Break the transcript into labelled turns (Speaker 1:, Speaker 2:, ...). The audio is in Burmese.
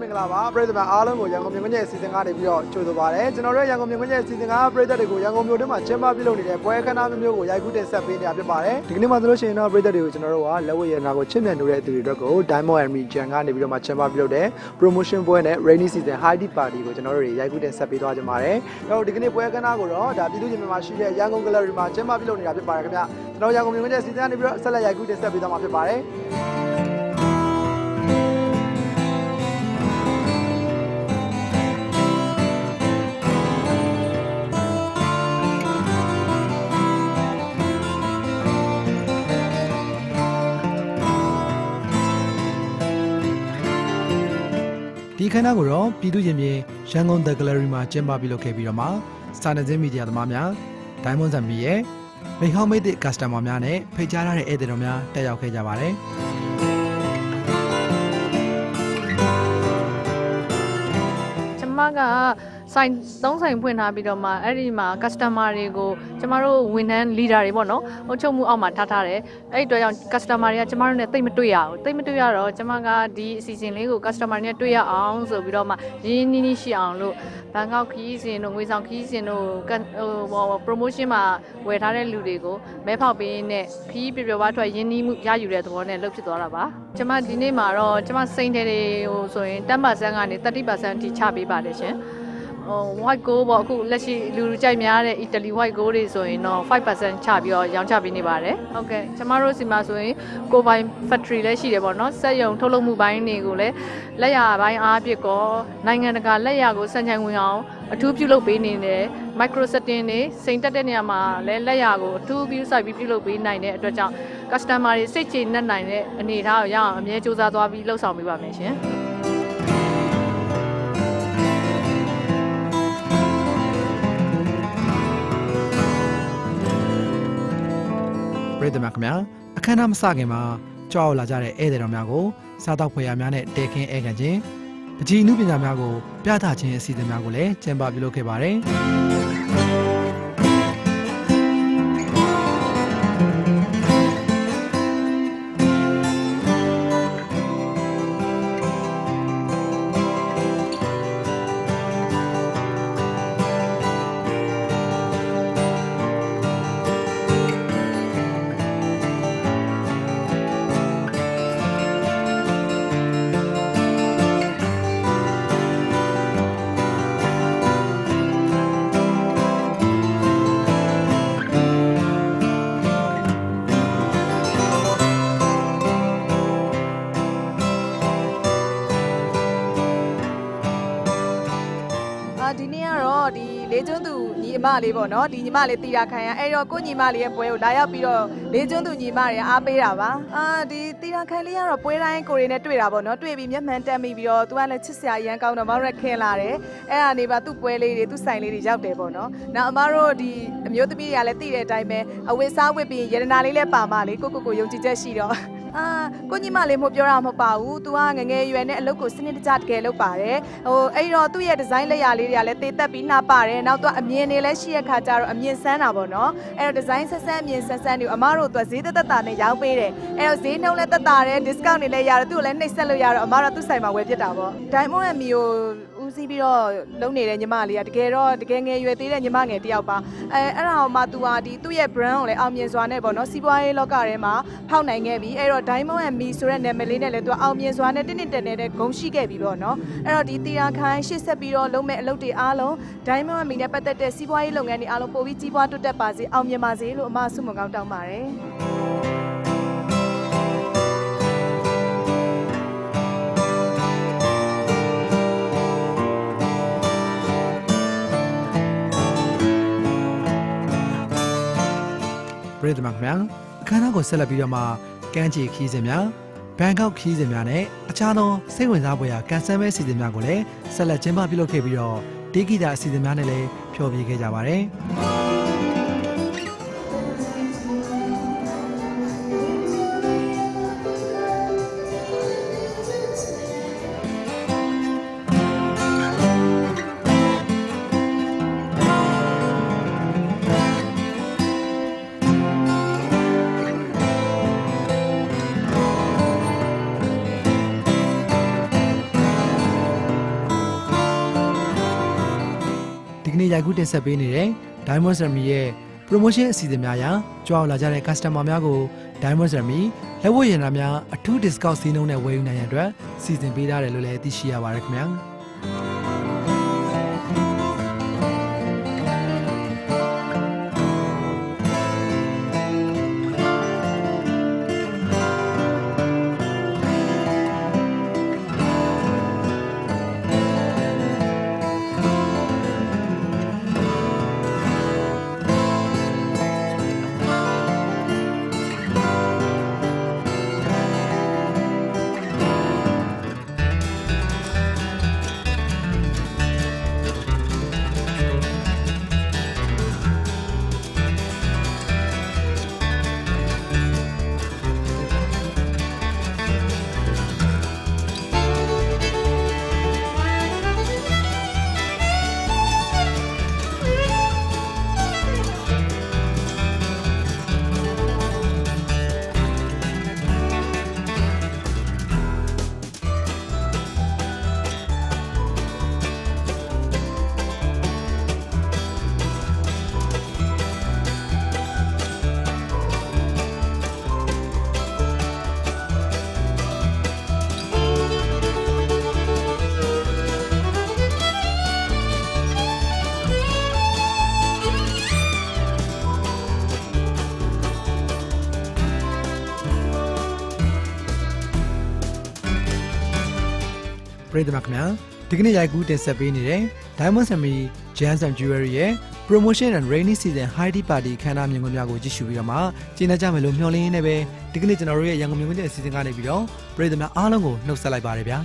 Speaker 1: မင်္ဂလာပါပရိသတ်များအားလုံးကိုရန်ကုန်မြို့ငွေ့ရဲ့စီစဉ်ကနေပြီးတော့ကြိုဆိုပါရစေကျွန်တော်တို့ရန်ကုန်မြို့ငွေ့ရဲ့စီစဉ်ကပရိသတ်တွေကိုရန်ကုန်မြို့တွင်းမှာကျင်းပပြုလုပ်နေတဲ့ပွဲအခမ်းအနားမျိုးမျိုးကိုရိုက်ကူးတင်ဆက်ပေးနေတာဖြစ်ပါတယ်ဒီကနေ့မှဆိုလို့ရှိရင်တော့ပရိသတ်တွေကိုကျွန်တော်တို့ကလက်ဝဲရနာကိုချစ်မြတ်နိုးတဲ့သူတွေအတွက်ကို Diamond and Region ကနေပြီးတော့မှကျင်းပပြုလုပ်တဲ့ promotion ပွဲနဲ့ rainy season high tea party ကိုကျွန်တော်တို့တွေရိုက်ကူးတင်ဆက်ပေးသွားကြပါတယ်အဲ့တော့ဒီကနေ့ပွဲအခမ်းအနားကိုတော့ဒါပြည်သူ့ရှင်မြန်မာရှိတဲ့ရန်ကုန် gallery မှာကျင်းပပြုလုပ်နေတာဖြစ်ပါတယ်ခင်ဗျကျွန်တော်ရန်ကုန်မြို့ငွေ့ရဲ့စီစဉ်ကနေပြီးတော့ဆက်လက်ရိုက်ကူးတင်ဆက်ပေးသွားမှာဖြစ်ပါတယ်
Speaker 2: ဒီခန်းနာကိုတော့ပြည်သူ့ရင်ပြင်ရန်ကုန် The Gallery မှာကျင်းပပြုလုပ်ခဲ့ပြီးတော့မှစာနယ်ဇင်းမီဒီယာသမားများ Diamond Zambia ရဲ့မိဟောင်းမိတ်တဲ့ customer များနဲ့ဖိတ်ကြားထားတဲ့ဧည့်သည်တော်များတက်ရောက်ခဲ့ကြပါတယ်
Speaker 3: ကျမက ဆိုင်သုံးဆိုင်ဖွင့်ထားပြီးတော့မှအဲ့ဒီမှာ customer တွေကိုကျမတို့ဝန်ထမ်း leader တွေပေါ့နော်အုပ်ချုပ်မှုအောက်မှာထားထားတယ်အဲ့ဒီအတွက်ကြောင့် customer တွေကကျမတို့နဲ့တိတ်မတွေ့ရဘူးတိတ်မတွေ့ရတော့ကျမကဒီအစီအစဉ်လေးကို customer တွေနဲ့တွေ့ရအောင်ဆိုပြီးတော့မှရင်းရင်းနှီးနှီးရှိအောင်လို့ဘန်ကောက်ခီးစဉ်တို့ငွေဆောင်ခီးစဉ်တို့ဟို promotion မှာဝယ်ထားတဲ့လူတွေကိုမဲဖောက်ပေးနဲ့ခီးပြပြဝါထွက်ရင်းနှီးမှုရယူတဲ့သဘောနဲ့လုပ်ဖြစ်သွားတာပါကျမဒီနေ့မှာတော့ကျမစိန်တယ်တွေဟိုဆိုရင်10%ကနေ30%အထိချပေးပါတယ်ရှင်ဟို white gold ပေါ့အခုလက်ရှိလူလူကြိုက်များတဲ့ Italy white gold တွေဆိုရင်တော့5%ချပြီးတော့ရောင်းချပေးနေပါတယ်ဟုတ်ကဲ့ကျမတို့စီမှာဆိုရင်ကိုပိုင် factory လည်းရှိတယ်ပေါ့နော်စက်ရုံထုတ်လုပ်မှုပိုင်းတွေကိုလည်းလက်ရပိုင်းအားဖြင့်ကောနိုင်ငံတကာလက်ရကိုစံချိန်ဝင်အောင်အထူးပြုလုပ်ပေးနေတယ် micro setting တွေစိန်တက်တဲ့နေရာမှာလည်းလက်ရကိုအထူးပြုစိုက်ပြီးပြုလုပ်ပေးနိုင်တဲ့အတွက်ကြောင့် customer တွေစိတ်ချနှက်နိုင်တဲ့အနေအထားကိုရအောင်အမြဲစူးစမ်းသွားပြီးလှုပ်ဆောင်ပေးပါမယ်ရှင်
Speaker 2: ပြည်သူများခင်ဗျာအခမ်းအနားမစခင်မှာကြောက်လာကြတဲ့ဧည့်သည်တော်များကိုစားတောက်ဖွယ်ရများနဲ့တဲခင်းဧကန်ခြင်းပကြီးအမှုပညာများကိုပြသခြင်းအစီအစဉ်များကိုလည်းကျင်းပပြုလုပ်ခဲ့ပါတယ်
Speaker 4: မလေးပေါ့နော်ဒီညီမလေးတီတာခံရအဲ့တော့ကိုညီမလေးရဲ့ပွဲကိုလာရောက်ပြီးတော့လေးကျွန်းသူညီမတွေအားပေးတာပါအာဒီတီတာခံလေးကတော့ပွဲတိုင်းကိုရီနဲ့တွေ့တာပေါ့နော်တွေ့ပြီးမျက်မှန်တက်မိပြီးတော့သူကလည်းချစ်စရာရမ်းကောင်းတော့မရက်ခင်လာတယ်အဲ့ဒါနေပါသူ့ပွဲလေးတွေသူ့ဆိုင်လေးတွေရောက်တယ်ပေါ့နော်နောက်အမတို့ဒီအမျိုးသမီးတွေကလည်းသိတဲ့အတိုင်းပဲအဝတ်စားဝတ်ပြီးရတနာလေးလည်းပါမလေးကိုကိုကိုယုံကြည်ချက်ရှိတော့ အာကိုညီမလေးမပြောတာမဟုတ်ပါဘူး။ तू ကငငယ်ရွယ်နဲ့အလုပ်ကိုစနစ်တကျတကယ်လုပ်ပါတယ်။ဟိုအဲ့တော့သူ့ရဲ့ဒီဇိုင်းလက်ရာလေးတွေကလည်းတေသက်ပြီးနှာပါတယ်။နောက် तू အမြင်တွေလည်းရှိရခါကြတော့အမြင်ဆန်းတာပေါ့နော်။အဲ့တော့ဒီဇိုင်းဆက်ဆက်အမြင်ဆန်းဆန်းတွေအမတို့သူဈေးသက်သက်တာနဲ့ရောင်းပေးတယ်။အဲ့တော့ဈေးနှုန်းလည်းသက်တာတယ် discount တွေလည်းရတယ်သူ့ကိုလည်းနှိပ်စက်လို့ရတော့အမတို့သူ့ဆိုင်မှာဝယ်ပြစ်တာပေါ့။ Diamond and Mio ဦးစီးပြီးတော့လုံနေတဲ့ညီမလေးကတကယ်တော့တကယ်ငယ်ရွယ်သေးတဲ့ညီမငယ်တယောက်ပါအဲအဲ့ဒါမှ तू ဟာဒီသူ့ရဲ့ brand ကိုလည်းအောင်မြင်စွာနဲ့ပေါ့နော်စီးပွားရေးလောကထဲမှာဖောက်နိုင်ခဲ့ပြီအဲ့တော့ Diamond and Me ဆိုတဲ့နာမည်လေးနဲ့လည်း तू အောင်မြင်စွာနဲ့တနစ်တနေနဲ့ဂုံရှိခဲ့ပြီပေါ့နော်အဲ့တော့ဒီတီရာခိုင်းရှေ့ဆက်ပြီးတော့လုပ်မဲ့အလုပ်တွေအားလုံး Diamond and Me နဲ့ပတ်သက်တဲ့စီးပွားရေးလုပ်ငန်းတွေအားလုံးပိုပြီးကြီးပွားတိုးတက်ပါစေအောင်မြင်ပါစေလို့အမဆုမွန်ကောင်းတောင်းပါတယ်
Speaker 2: ပြည်သူများခင်ဗျာအခမ်းအနားကိုဆက်လက်ပြီးတော့မှကမ်းခြေခီးစဉ်များဘန်ကောက်ခီးစဉ်များနဲ့အခြားသောစိတ်ဝင်စားဖွယ်ရာကန်ဆယ်မဲအစီအစဉ်များကိုလည်းဆက်လက်ကျင်းပပြုလုပ်ခဲ့ပြီးတော့တေဂီတာအစီအစဉ်များနဲ့လည်းဖျော်ဖြေခဲ့ကြပါတယ် ဒီကနေ့ရိုက်ကူးတင်ဆက်ပေးနေတဲ့ Diamond Ceramic ရဲ့ promotion အစီအစဉ်များအရကြွားလာကြတဲ့ customer များကို Diamond Ceramic လက်ဝတ်ရတနာများအထူး discount စီးနှုန်းနဲ့ဝယ်ယူနိုင်ရန်အတွက်စီစဉ်ပေးထားတယ်လို့လည်းသိရှိရပါတယ်ခင်ဗျာ။ ရိသတ်ခင်ဗျာဒီကနေ့ရိုက်ကူးတင်ဆက်ပေးနေတဲ့ Diamond Semi Gems and Jewelry ရဲ့ Promotion and Rainy Season High Tea Party ခမ်းနားမြင်ကွင်းများကိုကြည့်ရှုပြီးတော့မှကျင်းနေကြမယ်လို့မျှော်လင့်ရင်းနဲ့ပဲဒီကနေ့ကျွန်တော်တို့ရဲ့ရန်ကုန်မြင်ကွင်းရဲ့အစီအစဉ်ကနေပြီးတော့ပရိသတ်များအားလုံးကိုနှုတ်ဆက်လိုက်ပါတယ်ဗျာ